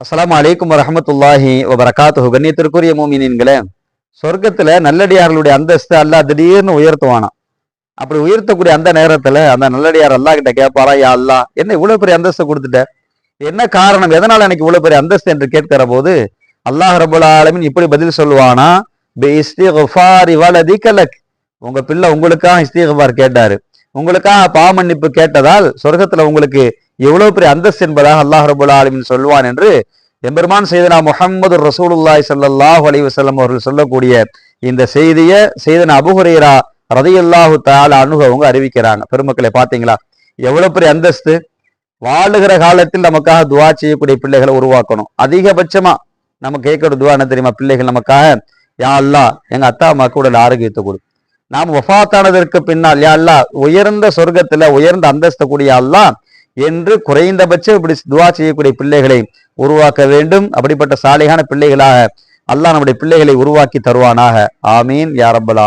அஸ்லாம் அலைக்கும் வரஹமத்துல்லாஹி வபரகாத்துஹு. கண்ணியத்திற்குரிய மூமினீன்களே சொர்க்கத்தில் நல்லடியார்களுடைய அந்தஸ்து அல்லாஹ் திடீர்னு உயர்த்துவானா அப்படி உயர்த்தக்கூடிய அந்த நேரத்தில் அந்த நல்லடியார் அல்லாஹ் கிட்ட கேட்பாரா யா அல்லாஹ் என்ன இவ்வளோ பெரிய அந்தஸ்து கொடுத்துட்ட? என்ன காரணம்? எதனால் எனக்கு இவ்வளோ பெரிய அந்தஸ்து? என்று கேட்கிற போது அல்லாஹ் ரபுல் ஆலமின் இப்படி பதில் சொல்லுவானா? பி இஸ்திஃபாரி வலதிக கலக் உங்க பிள்ளை உங்களுக்காக இஸ்திஃபார் கேட்டாரு. உங்களுக்காக பாமன்னிப்பு கேட்டதால் சொர்க்கத்தில் உங்களுக்கு எவ்வளவு பெரிய அந்தஸ்து என்பதாக அல்லாஹ் ரபுல் ஆலமின் சொல்வான் என்று எம்பெருமான் செய்தனா முகமது ரசூலுல்லாய் சல்லாஹ் அலிவசல்லம் அவர்கள் சொல்லக்கூடிய இந்த செய்தியை செய்தனா அபுஹுரேரா ரதையல்லாஹு தால அன்ஹு அவங்க அறிவிக்கிறாங்க. பெருமக்களை பார்த்தீங்களா? எவ்வளவு பெரிய அந்தஸ்து? வாழுகிற காலத்தில் நமக்காக துவா செய்யக்கூடிய பிள்ளைகளை உருவாக்கணும். அதிகபட்சமா நம்ம கேட்கிற துவா என்ன தெரியுமா? பிள்ளைகள் நமக்காக யா அல்லாஹ் எங்க அத்தா அம்மாக்கு உடல் ஆரோக்கியத்தை கொடு. நாம் ஒஃபாத்தானதற்கு பின்னால் யா அல்லாஹ் உயர்ந்த சொர்க்கத்துல உயர்ந்த அந்தஸ்து கூடிய அல்லாஹ். என்று குறைந்தபட்சம் இப்படி துவா செய்யக்கூடிய பிள்ளைகளை உருவாக்க வேண்டும். அப்படிப்பட்ட சாலையான பிள்ளைகளாக அல்லாஹ் நம்முடைய பிள்ளைகளை உருவாக்கி தருவானாக. ஆமீன். யா ரப்பல்